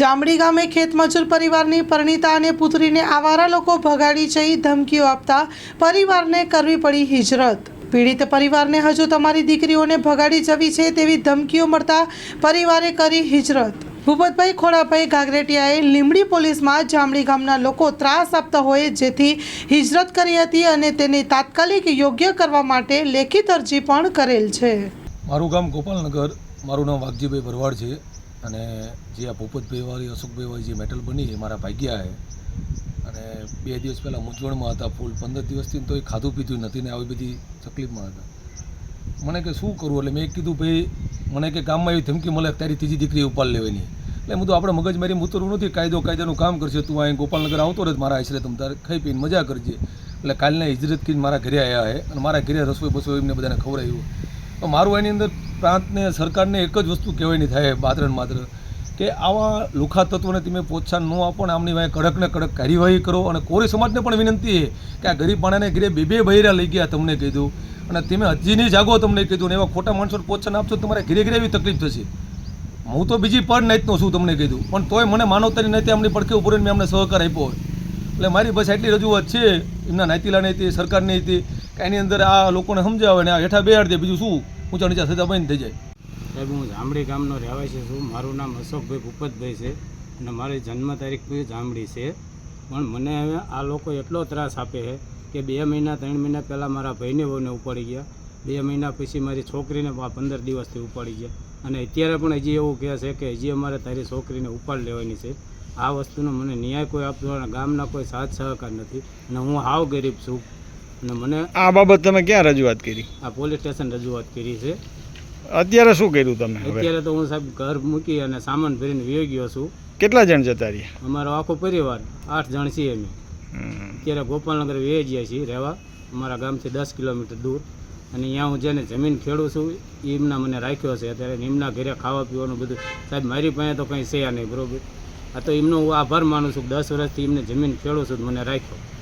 જામડી ગામે ખેતમજૂર પરિવારની પરિણીતા અને પુત્રીને આવારા લોકો ભગાડી જઈ ધમકીઓ આપતા પરિવારને કરવી પડી હિજરત. પીડિત પરિવારને હજુ તમારી દીકરીઓને ભગાડી જવી છે તેવી ધમકીઓ મળતા પરિવારે કરી હિજરત. ભૂપતભાઈ ખોડાભાઈ ગાગરેટિયાએ લીમડી પોલીસમાં જામડી ગામના લોકો ત્રાસ આપતા હોય જેથી હિજરત કરી હતી અને તેને તાત્કાલિક યોગ્ય કરવા માટે લેખિત અરજી પણ કરેલ છે. મારું ગામ ગોપાલનગર. મારું નામ વાઘજીભાઈ ભરવાડ છે. અને જે આ ભૂપતભાઈ વાળી અશોકભાઈ વાળી જે મેટલ બની એ મારા ભાગ્યા છે અને બે દિવસ પહેલાં મૂંઝવણમાં હતા ફૂલ. પંદર દિવસથી તો એ ખાધું પીધું નથી ને આવી બધી તકલીફમાં હતા. મને કે શું કરવું એટલે મેં કીધું, ભાઈ, મને કે ગામમાં એવી ધમકી મળે તારી ત્રીજી દીકરી ઉપાડ લેવાની. એટલે હું તો આપણે મગજમારી ઉતરવું નથી. કાયદો કાયદાનું કામ કરશે. તું અહીં ગોપાલનગર આવતો રહે મારા આશરે તમે તારે ખાઈ પીને મજા કરજે. એટલે કાલના હિજરત કરીને મારા ઘરે આવ્યા છે અને મારા ઘરે રસોઈ બસોઈ એમને બધાને ખવડાવ્યું. તો મારું એની અંદર પ્રાંતને, સરકારને એક જ વસ્તુ કહેવાની થાય, માત્ર ને માત્ર, કે આવા લુખા તત્વોને તમે પ્રોત્સાહન ન આપો ને આમની વાંહે કડક ને કડક કાર્યવાહી કરો. અને કોરી સમાજને પણ વિનંતી છે કે આ ગરીબ પાણાને ઘરે બે બે બૈરા લઈ ગયા તમને કીધું અને તમે હજી નહીં જાગો તમને કીધું ને એવા ખોટા માણસોને પ્રોત્સાહન આપશો તમારે ઘરે ઘરે એવી તકલીફ થશે. હું તો બીજી પડ નાઈતનો છું તમને કીધું પણ તોય મને માનવતાની નાતે અમની પડખે ઉપર મેં અમને સહકાર આપ્યો એટલે મારી બસ એટલી રજૂઆત છે, એમના નાતીલાની હતી સરકારની હતી એની અંદર આ લોકોને સમજાવે ને હેઠા બેહાડ દે, બીજું શું? ઊંચા નીચા સજા બંધ થઈ જાય. સાહેબ, હું જામડી ગામનો રહેવાસી છું. મારું નામ અશોકભાઈ ભૂપતભાઈ છે અને મારી જન્મ તારીખ બી જામડી છે. પણ મને હવે આ લોકો એટલો ત્રાસ આપે છે કે બે મહિના, ત્રણ મહિના પહેલાં મારા ભાઈને બહુને ઉપાડી ગયા. બે મહિના પછી મારી છોકરીને પંદર દિવસથી ઉપાડી ગયા. અને અત્યારે પણ હજી એવું કહે છે કે હજી અમારે તારી છોકરીને ઉપાડ લેવાની છે. આ વસ્તુનો મને ન્યાય કોઈ આપતો ગામના કોઈ સાથ સહકાર નથી. અને હું હાવ ગરીબ છું. અને મને આ બાબત તમે ક્યાં રજૂઆત કરી? આ પોલીસ સ્ટેશન રજૂઆત કરી છે. અત્યારે શું કર્યું તમે હવે? અત્યારે તો હું સાહેબ ઘર મૂકી અને સામાન ભરીને વયો ગયો છું. કેટલા જણ જતા રહ્યા? અમારો આખો પરિવાર આઠ જણ છીએ અમે. હમ. અત્યારે ગોપાલનગર વહી ગયા છીએ રહેવા. અમારા ગામથી દસ કિલોમીટર દૂર. અને અહીંયા હું જેને જમીન ખેડું છું એમના મને રાખ્યો છે. અત્યારે એમના ઘરે ખાવા પીવાનું બધું. સાહેબ મારી પાસે તો કંઈ છે નહીં બરોબર? આ તો એમનો હું આભાર માનું છું કે દસ વર્ષથી એમને જમીન ખેડું છું તો મને રાખ્યો.